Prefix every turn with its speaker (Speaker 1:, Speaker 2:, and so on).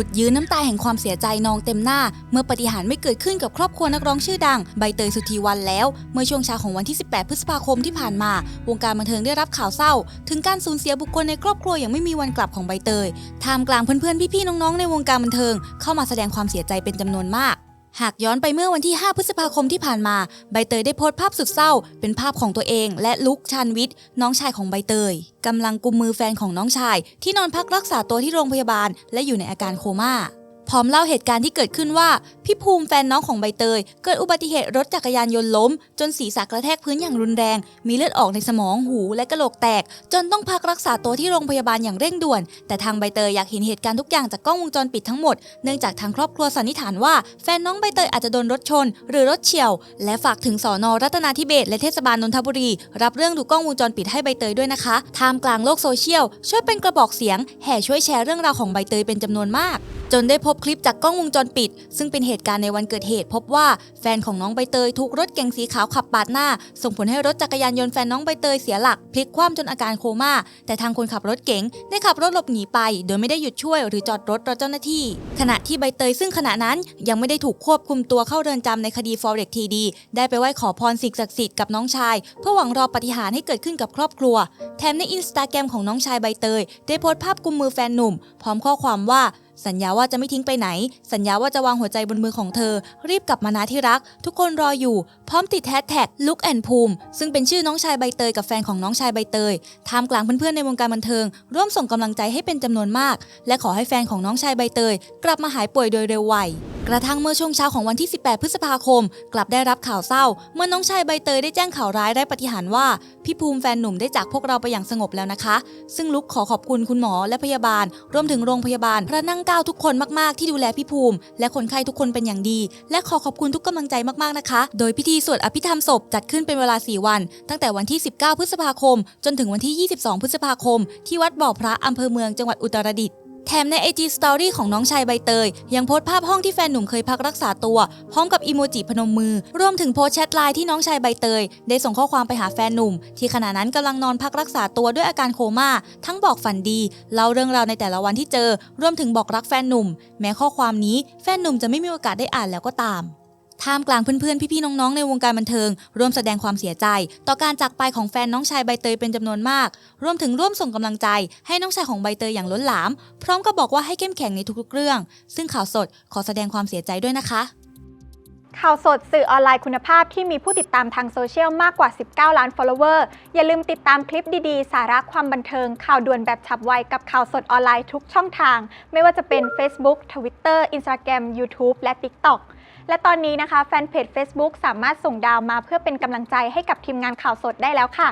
Speaker 1: สุดยืนน้ำตาแห่งความเสียใจนองเต็มหน้า เมื่อปฏิหารไม่เกิดขึ้นกับครอบครัวนักร้องชื่อดัง ใบเตยสุธีวันแล้ว เมื่อช่วงเช้าของวันที่ 18 พฤษภาคมที่ผ่านมา วงการบันเทิงได้รับข่าวเศร้า ถึงการสูญเสียบุคคลในครอบครัวอย่างไม่มีวันกลับของใบเตยท่ามกลางเพื่อนๆพี่ๆน้องๆในวงการบันเทิง เข้ามาแสดงความเสียใจเป็นจำนวนมาก หากย้อนไปเมื่อวันที่ 5 พฤษภาคมที่ผ่านมา ใบเตยได้โพสต์ภาพสุดเศร้า เป็นภาพของตัวเองและลุกชานวิทย์ น้องชายของใบเตยกำลังกุมมือแฟนของน้องชาย ที่นอนพักรักษาตัวที่โรงพยาบาล และอยู่ในอาการโคม่า พร้อมเล่าเหตุการณ์ที่เกิดขึ้นว่า พี่ภูมิแฟนน้องของใบเตย เกิดอุบัติเหตุรถจักรยานยนต์ล้ม จนศีรษะกระแทกพื้นอย่างรุนแรง มีเลือดออกในสมองหูและกระโหลกแตก จนต้องพักรักษาตัวที่โรงพยาบาลอย่างเร่งด่วน แต่ทางใบเตยอยากเห็นเหตุการณ์ทุกอย่างจากกล้องวงจรปิดทั้งหมดเนื่องจากทางครอบครัวสันนิษฐานว่าแฟนน้องใบเตยอาจจะโดนรถชน หรือรถเฉี่ยว และฝากถึงสอนอรัตนาธิเบศและเทศบาลนนทบุรี รับเรื่องดูกล้องวงจรปิดให้ใบเตยด้วยนะคะท่ามกลางโลกโซเชียลช่วยเป็นกระบอกเสียงแห่ช่วยแชร์เรื่องราวของใบเตยเป็นจำนวนมาก จนได้พบคลิปจากกล้องวงจรปิด ซึ่งเป็นเหตุการณ์ในวันเกิดเหตุ พบว่าแฟนของน้องใบเตยถูกรถเก๋งสีขาวขับปาดหน้า ส่งผลให้รถจักรยานยนต์แฟนน้องใบเตยเสียหลัก พลิกคว่ำจนอาการโคม่า แต่ทางคนขับรถเก๋งได้ขับรถหลบหนีไป โดยไม่ได้หยุดช่วยหรือจอดรถรอเจ้าหน้าที่ ขณะที่ใบเตยซึ่งขณะนั้นยังไม่ได้ถูกควบคุมตัวเข้าเรือนจำในคดี forex TD ได้ไปไหว้ขอพรสิ่งศักดิ์สิทธิ์กับน้องชาย เพื่อหวังรอปฏิหารให้เกิดขึ้นกับครอบครัว แถมในอินสตาแกรมของน้องชายใบเตย ได้โพสต์ภาพกุมมือแฟนหนุ่ม พร้อมข้อความว่า สัญญาว่าจะไม่ทิ้งไปไหน สัญญาว่าจะวางหัวใจบนมือของเธอ รีบกลับมานะที่รัก ทุกคนรออยู่ พร้อมติดแฮชแท็กลุกแอนภูมิ ซึ่งเป็นชื่อน้องชายใบเตยกับแฟนของน้องชายใบเตยท่ามกลางเพื่อนๆในวงการบันเทิง ร่วมส่งกำลังใจให้เป็นจำนวนมาก และขอให้แฟนของน้องชายใบเตย กลับมาหายป่วยโดยเร็วไว กระทั่งเมื่อช่วงเช้าของวันที่ 18 พฤษภาคม กลับได้รับข่าวเศร้า เมื่อน้องชายใบเตยได้แจ้งข่าวร้ายไร้ปฏิหารว่า พี่ภูมิแฟนหนุ่มได้จากพวกเราไปอย่างสงบแล้วนะคะ ซึ่งลุกขอขอบคุณคุณหมอและพยาบาล รวมถึงโรงพยาบาล พระนั่งเกล้าทุกคนมากๆที่ดูแลพี่ภูมิ และคนไข้ทุกคนเป็นอย่างดี และขอขอบคุณทุกกำลังใจมากๆนะคะ โดยพิธีสวดอภิธรรมศพจัดขึ้นเป็นเวลา 4 วัน ตั้งแต่วันที่ 19 พฤษภาคม จนถึงวันที่ 22 พฤษภาคม ที่วัดบ่อพระอำเภอเมืองจังหวัดอุตรดิตถ์ แถมใน IG Story ของน้องชายใบเตย ยังโพสต์ภาพห้องที่แฟนหนุ่มเคยพักรักษาตัว พร้อมกับอีโมจิพนมมือ รวมถึงโพสต์แชทไลน์ที่น้องชายใบเตย ได้ส่งข้อความไปหาแฟนหนุ่ม ที่ขณะนั้นกำลังนอนพักรักษาตัวด้วยอาการโคม่า ทั้งบอกฝันดีเล่าเรื่องราวในแต่ละวันที่เจอ รวมถึงบอกรักแฟนหนุ่ม แม้ข้อความนี้แฟนหนุ่มจะไม่มีโอกาสได้อ่านแล้วก็ตาม ท่ามกลางเพื่อนๆ พี่ๆ น้องๆ ในวงการบันเทิง ร่วมแสดงความเสียใจ ต่อการจากไปของแฟนน้องชายใบเตยเป็นจำนวนมาก รวมถึงร่วมส่งกำลังใจ ให้น้องชายของใบเตยอย่างล้นหลาม พร้อมกับบอกว่าให้เข้มแข็งในทุกๆ เรื่อง ซึ่งข่าวสดขอแสดงความเสียใจด้วยนะคะ
Speaker 2: ข่าวสดสื่อออนไลน์คุณภาพที่มีผู้ติดตามทางโซเชียลมากกว่า 19 ล้าน follower อย่าลืมติดตามคลิปดีๆ สาระความบันเทิง ข่าวด่วนแบบฉับไวกับข่าวสดออนไลน์ทุกช่องทาง ไม่ว่าจะเป็น Facebook Twitter Instagram YouTube และ TikTok และตอนนี้นะคะแฟนเพจ Facebook สามารถส่งดาวมาเพื่อเป็นกำลังใจให้กับทีมงานข่าวสดได้แล้วค่ะ